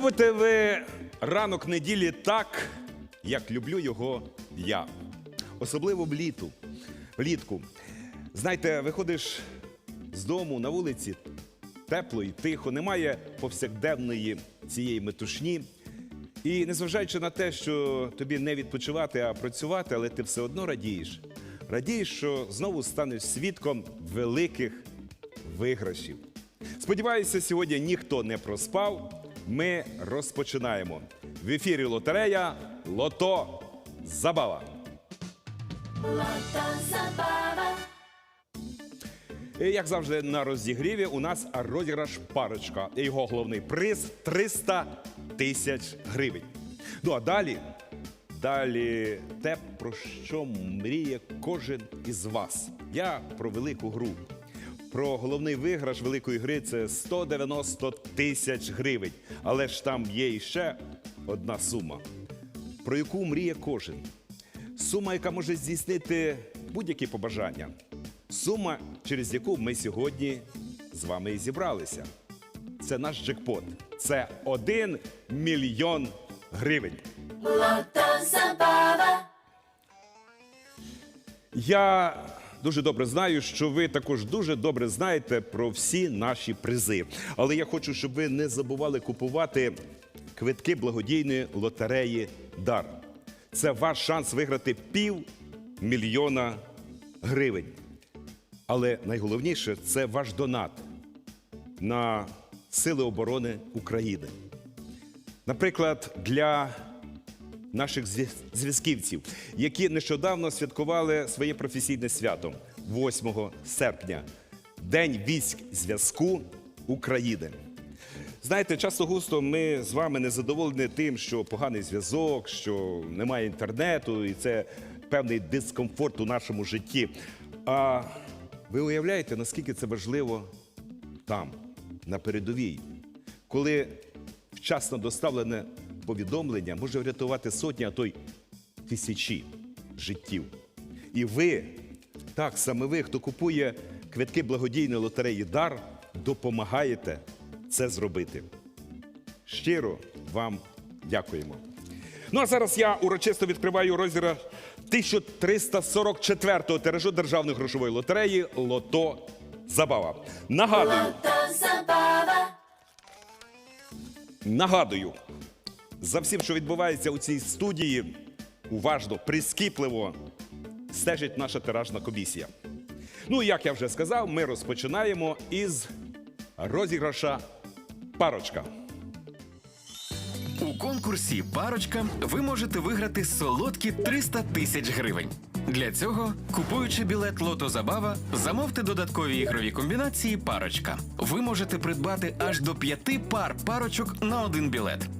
Любите ви ранок неділі так, як люблю його я? Особливо вліту. Влітку. Знаєте, виходиш з дому на вулиці, тепло і тихо, немає повсякденної цієї метушні. І незважаючи на те, що тобі не відпочивати, а працювати, але ти все одно радієш. Радієш, що знову станеш свідком великих виграшів. Сподіваюся, сьогодні ніхто не проспав. Ми розпочинаємо. В ефірі лотерея Лото Забава. І, як завжди, на розігріві у нас розіграш парочка. І Його головний приз 300 тисяч гривень. Ну а далі, далі те, про що мріє кожен із вас. Я про велику гру. Про головний виграш великої гри це 190 тисяч гривень. Але ж там є іще одна сума, про яку мріє кожен. Сума, яка може здійснити будь-які побажання. Сума, через яку ми сьогодні з вами і зібралися. Це наш джекпот. Це 1 мільйон гривень. Я дуже добре знаю, що ви також дуже добре знаєте про всі наші призи. Але я хочу, щоб ви не забували купувати квитки благодійної лотереї Дар. Це ваш шанс виграти пів мільйона гривень. Але найголовніше це ваш донат на Сили оборони України. Наприклад, для наших зв'яз- зв'язківців, які нещодавно святкували своє професійне свято 8 серпня, День військ зв'язку України. Знаєте, часто густо ми з вами не задоволені тим, що поганий зв'язок, що немає інтернету, і це певний дискомфорт у нашому житті. А ви уявляєте, наскільки це важливо там, на передовій, коли вчасно доставлене повідомлення може врятувати сотні, а то й тисячі життів. І ви, так саме ви, хто купує квитки благодійної лотереї Дар, допомагаєте це зробити. Щиро вам дякуємо. Ну а зараз я урочисто відкриваю розіграш 1344-го тиражу державної грошової лотереї Лото Забава. Нагадую, нагадую, за всім, що відбувається у цій студії, уважно, прискіпливо стежить наша тиражна комісія. Ну, як я вже сказав, ми розпочинаємо із розіграша парочка. У конкурсі Парочка ви можете виграти солодкі 300 тисяч гривень. Для цього, купуючи білет Лото Забава, замовте додаткові ігрові комбінації Парочка. Ви можете придбати аж до п'яти пар парочок на один білет.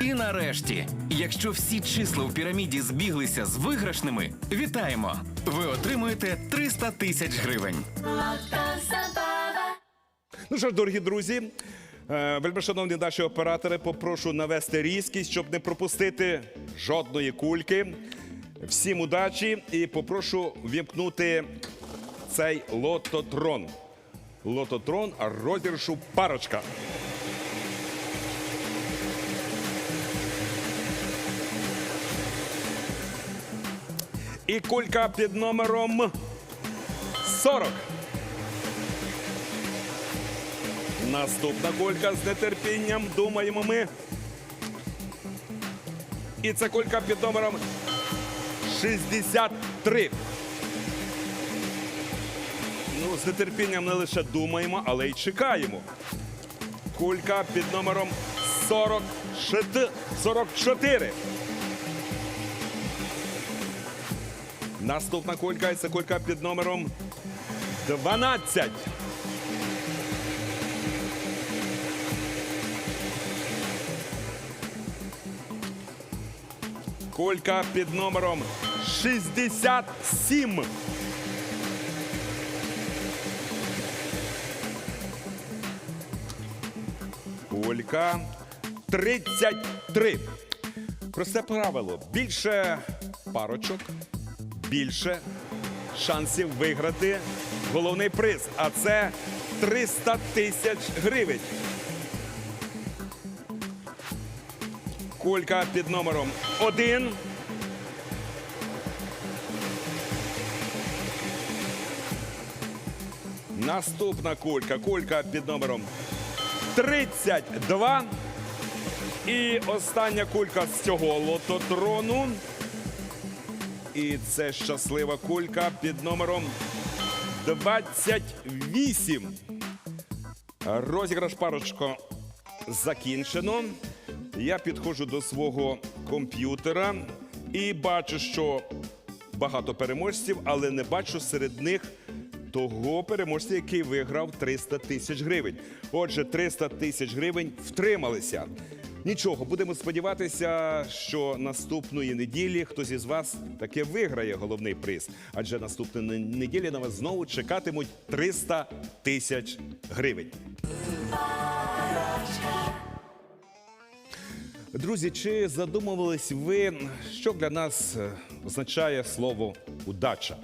І нарешті, якщо всі числа у піраміді збіглися з виграшними, вітаємо! Ви отримуєте 300 тисяч гривень. Ну що ж, дорогі друзі, е, вельмишановні наші оператори, попрошу навести різкість, щоб не пропустити жодної кульки. Всім удачі і попрошу вімкнути цей лототрон. Лототрон розіграшу парочка. І кулька під номером 40. Наступна кулька з нетерпінням думаємо ми. І це кулька під номером 63. Ну, з нетерпінням не лише думаємо, але й чекаємо. Кулька під номером 46 44. Наступна кулька і це кулька під номером 12. Колька під номером 67. Колька 33. Просте правило. Більше парочок, більше шансів виграти головний приз. А це 300 тисяч гривень. Колька під номером 1. Наступна кулька. Кулька під номером 32. І остання кулька з цього лототрону. І це щаслива кулька під номером 28. Розіграш парочко закінчено. Я підходжу до свого комп'ютера і бачу, що багато переможців, але не бачу серед них того переможця, який виграв 300 тисяч гривень. Отже, 300 тисяч гривень втрималися. Нічого, будемо сподіватися, що наступної неділі хтось із вас таки виграє головний приз. Адже наступної неділі на вас знову чекатимуть 300 тисяч гривень. Друзі, чи задумувались ви, що для нас е, означає слово удача?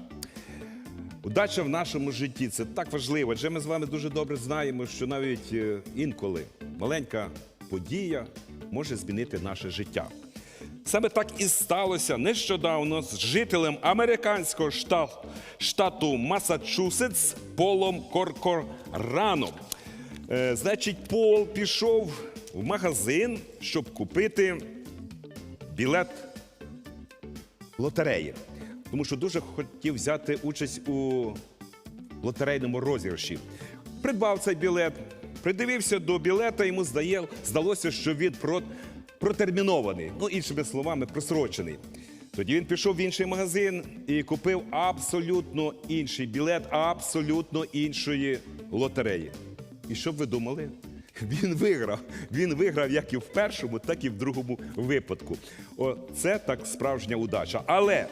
Удача в нашому житті це так важливо, адже ми з вами дуже добре знаємо, що навіть е, інколи маленька подія може змінити наше життя. Саме так і сталося нещодавно з жителем американського штату, штату Масачусетс Полом Коркораном. Е, значить, Пол пішов в магазин, щоб купити білет лотереї, тому що дуже хотів взяти участь у лотерейному розіграші. Придбав цей білет, придивився до білета, йому здає, здалося, що він протермінований, ну, іншими словами, просрочений. Тоді він пішов в інший магазин і купив абсолютно інший білет, абсолютно іншої лотереї. І що б ви думали? Він виграв. Він виграв як і в першому, так і в другому випадку. О, це так справжня удача. Але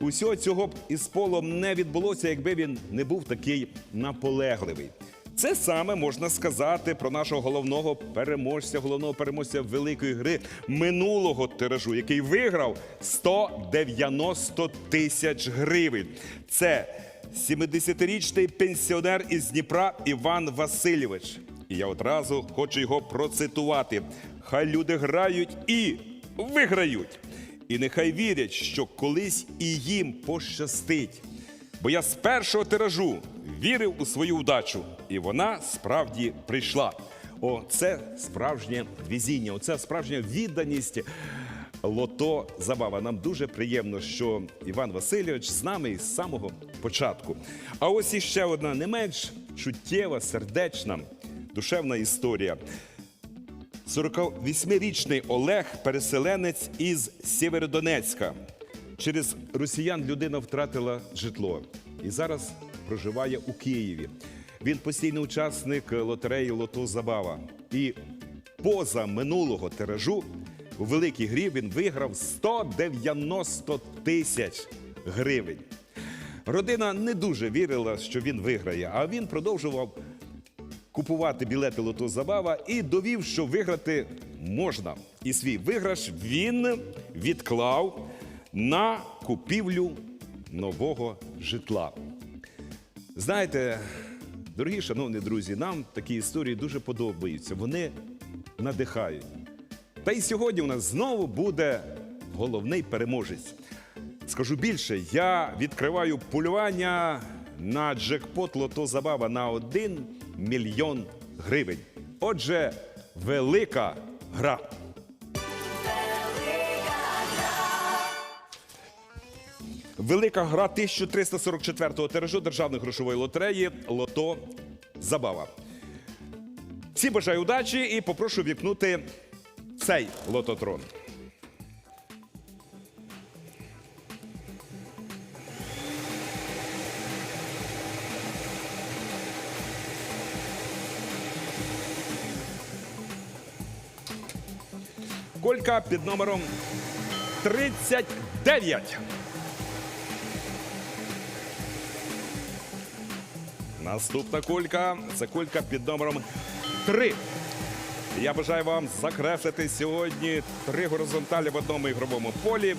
усього цього б із полом не відбулося, якби він не був такий наполегливий. Це саме можна сказати про нашого головного переможця, головного переможця великої гри минулого тиражу, який виграв 190 тисяч гривень. Це 70-річний пенсіонер із Дніпра Іван Васильович. І я одразу хочу його процитувати. Хай люди грають і виграють. І нехай вірять, що колись і їм пощастить. Бо я з першого тиражу вірив у свою удачу, і вона справді прийшла. О, це справжнє везіння, оце справжня відданість. Лото забава. Нам дуже приємно, що Іван Васильович з нами із самого початку. А ось іще одна не менш чуттєва, сердечна, душевна історія. 48-річний Олег, переселенець із Сєвєродонецька. Через росіян людина втратила житло і зараз проживає у Києві. Він постійний учасник лотереї Лото Забава. І поза минулого тиражу у великій грі він виграв 190 тисяч гривень. Родина не дуже вірила, що він виграє, а він продовжував купувати білети Лото Забава і довів, що виграти можна. І свій виграш він відклав на купівлю нового житла. Знаєте, дорогі шановні друзі, нам такі історії дуже подобаються. Вони надихають. Та й сьогодні у нас знову буде головний переможець. Скажу більше, я відкриваю полювання на джекпот Лото Забава на 1 мільйон гривень. Отже, велика гра. Велика гра 1344-го тиражу державної грошової лотереї Лото Забава. Всім бажаю удачі і попрошу вікнути цей лототрон. Колька під номером 39. Наступна кулька це кулька під номером 3. Я бажаю вам закреслити сьогодні три горизонталі в одному ігровому полі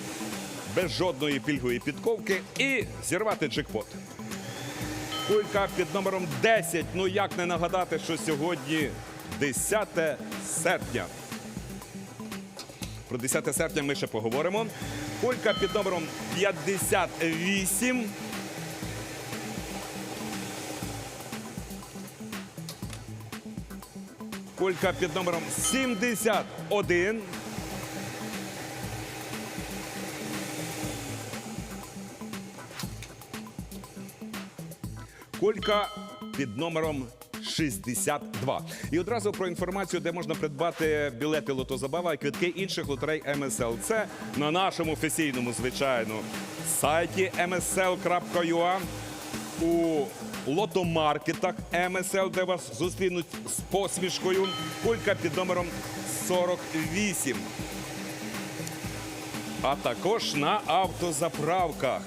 без жодної пільгової підковки і зірвати джекпот. Кулька під номером 10. Ну як не нагадати, що сьогодні 10 серпня. Про 10 серпня ми ще поговоримо. Кулька під номером 58. Кулька під номером 71. Кулька під номером 62. І одразу про інформацію, де можна придбати білети лотозабава і квитки інших лотерей МСЛ. Це на нашому офіційному, звичайно, сайті msl.ua, у лотомаркетах МСЛ, де вас зустрінуть з посмішкою. Кулька під номером 48. А також на автозаправках.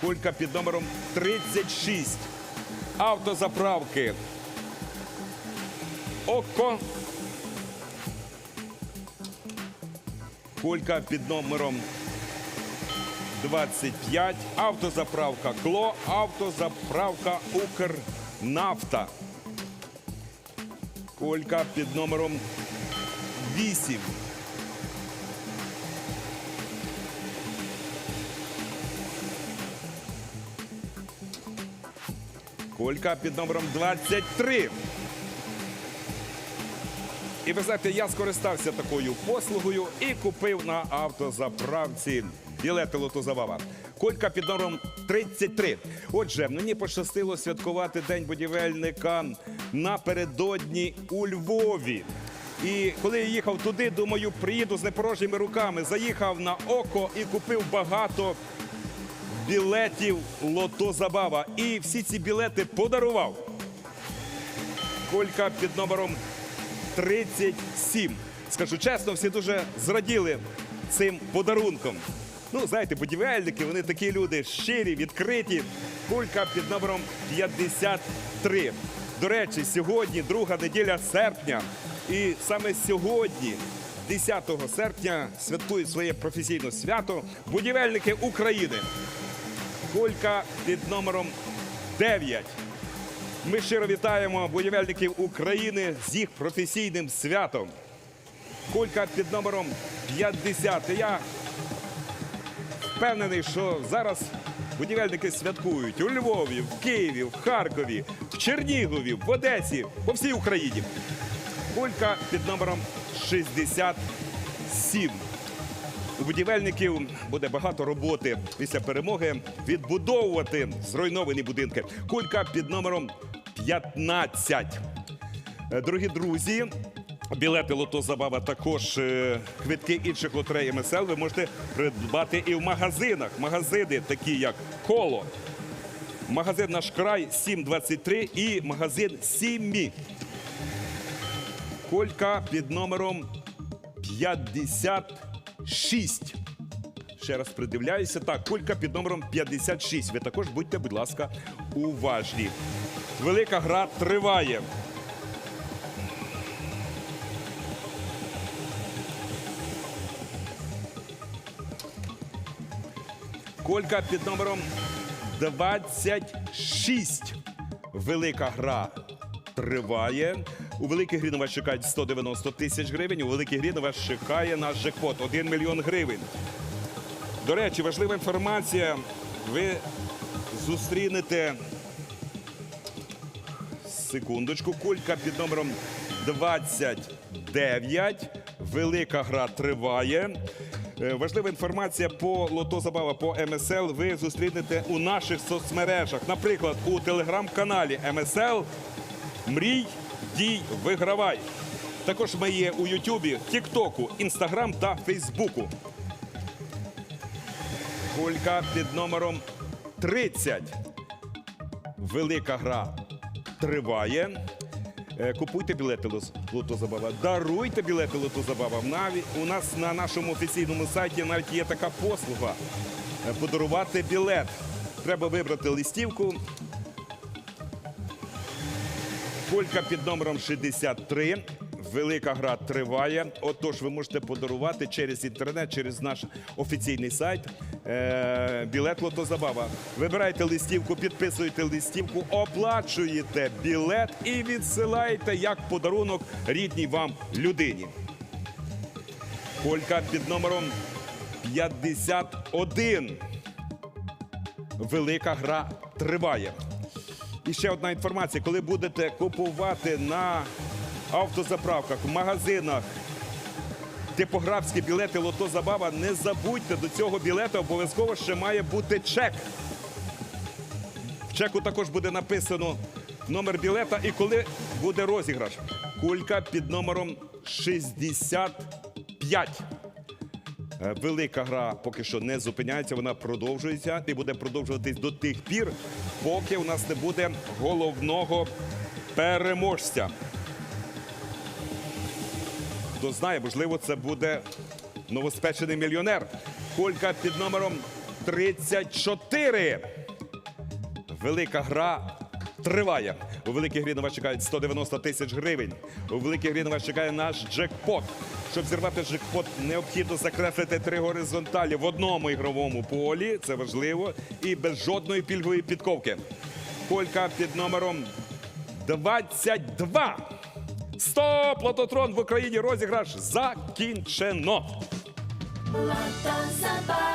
Кулька під номером 36. Автозаправки. Око. Кулька під номером 25. Автозаправка Кло. Автозаправка Укрнафта. Кулька під номером 8. Кулька під номером 23. І ви знаєте, я скористався такою послугою і купив на автозаправці білети лотозабава. Кулька під номером 33. Отже, мені пощастило святкувати День будівельника напередодні у Львові. І коли я їхав туди, думаю, приїду з непорожніми руками. Заїхав на око і купив багато білетів Лото Забава. І всі ці білети подарував. Колька під номером 37. Скажу чесно, всі дуже зраділи цим подарунком. Ну, знаєте, будівельники, вони такі люди щирі, відкриті. Кулька під номером 53. До речі, сьогодні друга неділя серпня. І саме сьогодні, 10 серпня, святкують своє професійне свято будівельники України. Кулька під номером 9. Ми щиро вітаємо будівельників України з їх професійним святом. Кулька під номером 50. Я впевнений, що зараз будівельники святкують у Львові, в Києві, в Харкові, в Чернігові, в Одесі, по всій Україні. Кулька під номером 67. У будівельників буде багато роботи після перемоги відбудовувати зруйновані будинки. Кулька під номером 15. Е, Дорогі друзі, білети Лото Забава також е, квитки інших лотерей МСЛ ви можете придбати і в магазинах. Магазини такі як Коло, магазин Наш край 723 і магазин Сіммі. Колька під номером 56. Ще раз придивляюся. Так, кулька під номером 56. Ви також будьте, будь ласка, уважні. Велика гра триває. Колька під номером 26. Велика гра триває. У великій грі на вас чекають 190 тисяч гривень. У великій грі на вас чекає наш джекпот 1 мільйон гривень. До речі, важлива інформація. Ви зустрінете секундочку. Кулька під номером 29. Велика гра триває. Е, Важлива інформація по Лото Забава по МСЛ ви зустрінете у наших соцмережах. Наприклад, у телеграм-каналі МСЛ Мрій, дій, вигравай. Також ми є у Ютубі, Тіктоку, Інстаграм та Фейсбуку. Кулька під номером 30. Велика гра триває. Е, Купуйте білети Лото Забава, даруйте білети Лото Забава. Навіть у нас на нашому офіційному сайті навіть є така послуга е, подарувати білет. Треба вибрати листівку. Кулька під номером 63. Велика гра триває. Отож, ви можете подарувати через інтернет, через наш офіційний сайт білет Лото Забава. Вибираєте листівку, підписуєте листівку, оплачуєте білет і відсилаєте як подарунок рідній вам людині. Колька під номером 51. Велика гра триває. І ще одна інформація: коли будете купувати на автозаправках, в магазинах типографські білети Лото Забава, не забудьте до цього білета обов'язково ще має бути чек. В чеку також буде написано номер білета і коли буде розіграш. Кулька під номером 65. Е, Велика гра поки що не зупиняється, вона продовжується і буде продовжуватись до тих пір, поки у нас не буде головного переможця. Хто знає, можливо, це буде новоспечений мільйонер. Колька під номером 34. Велика гра триває. У великій грі на вас чекають 190 тисяч гривень. У великій грі на вас чекає наш джекпот. Щоб зірвати джекпот, необхідно закреслити три горизонталі в одному ігровому полі. Це важливо. І без жодної пільгової підковки. Колька під номером 22. Стоп! Лототрон в Україні розіграш закінчено.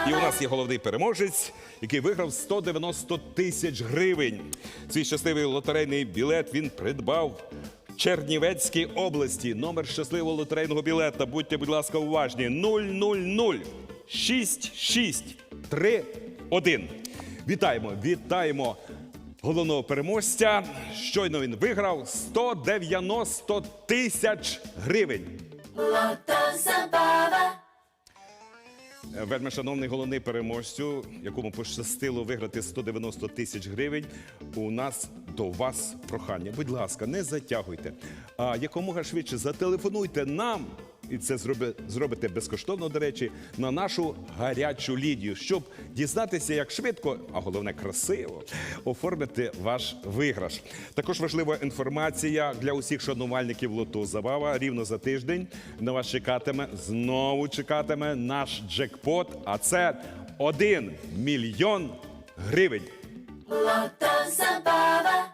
І у нас є головний переможець, який виграв 190 тисяч гривень. Цей щасливий лотерейний білет він придбав в Чернівецькій області. Номер щасливого лотерейного білета. Будьте, будь ласка, уважні. 000 6631. Вітаємо, вітаємо головного переможця. Щойно він виграв 190 тисяч гривень. Вельми шановний головний переможцю, якому пощастило виграти 190 тисяч гривень. У нас до вас прохання. Будь ласка, не затягуйте. А якомога швидше зателефонуйте нам, і це зроби- зробите безкоштовно, до речі, на нашу гарячу лінію, щоб дізнатися, як швидко, а головне красиво, оформити ваш виграш. Також важлива інформація для усіх шанувальників Лото Забава. Рівно за тиждень на вас чекатиме, знову чекатиме наш джекпот, а це 1 мільйон гривень. Лото забава.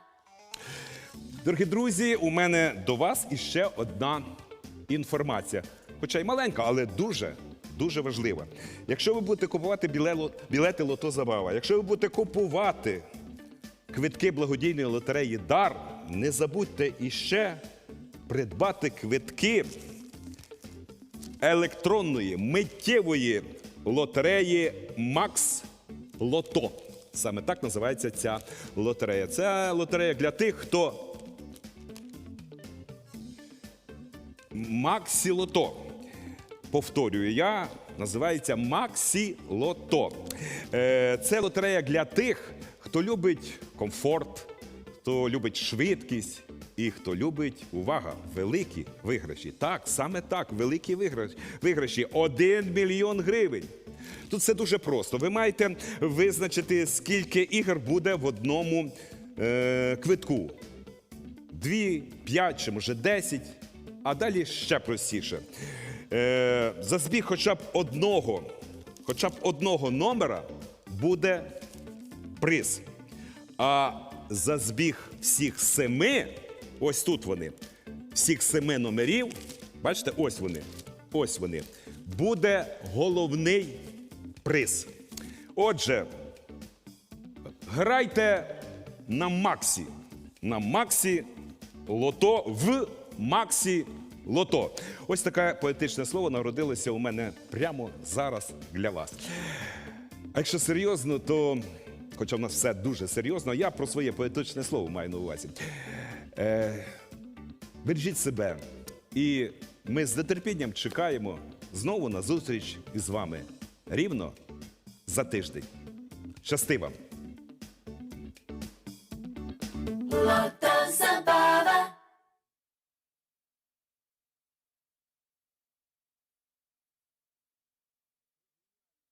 Дорогі друзі, у мене до вас іще одна інформація. Хоча й маленька, але дуже. Дуже важлива. Якщо ви будете купувати білети Лото Забава, якщо ви будете купувати квитки благодійної лотереї Дар, не забудьте іще придбати квитки електронної миттєвої лотереї Макс Лото. Саме так називається ця лотерея. Це лотерея для тих, хто Максі Лото. Повторюю я, називається Максі Лото. Е, Це лотерея для тих, хто любить комфорт, хто любить швидкість і хто любить, увага, великі виграші. Так, саме так, великі. Виграші 1 мільйон гривень. Тут все дуже просто. Ви маєте визначити, скільки ігор буде в одному е, квитку. Дві, п'ять чи може десять, а далі ще простіше. Е, за збіг хоча б одного, хоча б одного номера буде приз. А за збіг всіх семи, ось тут вони, всіх семи номерів, бачите, ось вони, ось вони, буде головний приз. Отже, грайте на Максі. На Максі Лото в Максі Лото. Ось таке поетичне слово народилося у мене прямо зараз для вас. А якщо серйозно, то, хоча в нас все дуже серйозно, я про своє поетичне слово маю на увазі. Е, бережіть себе. І ми з нетерпінням чекаємо знову на зустріч із вами рівно за тиждень. Щасти вам!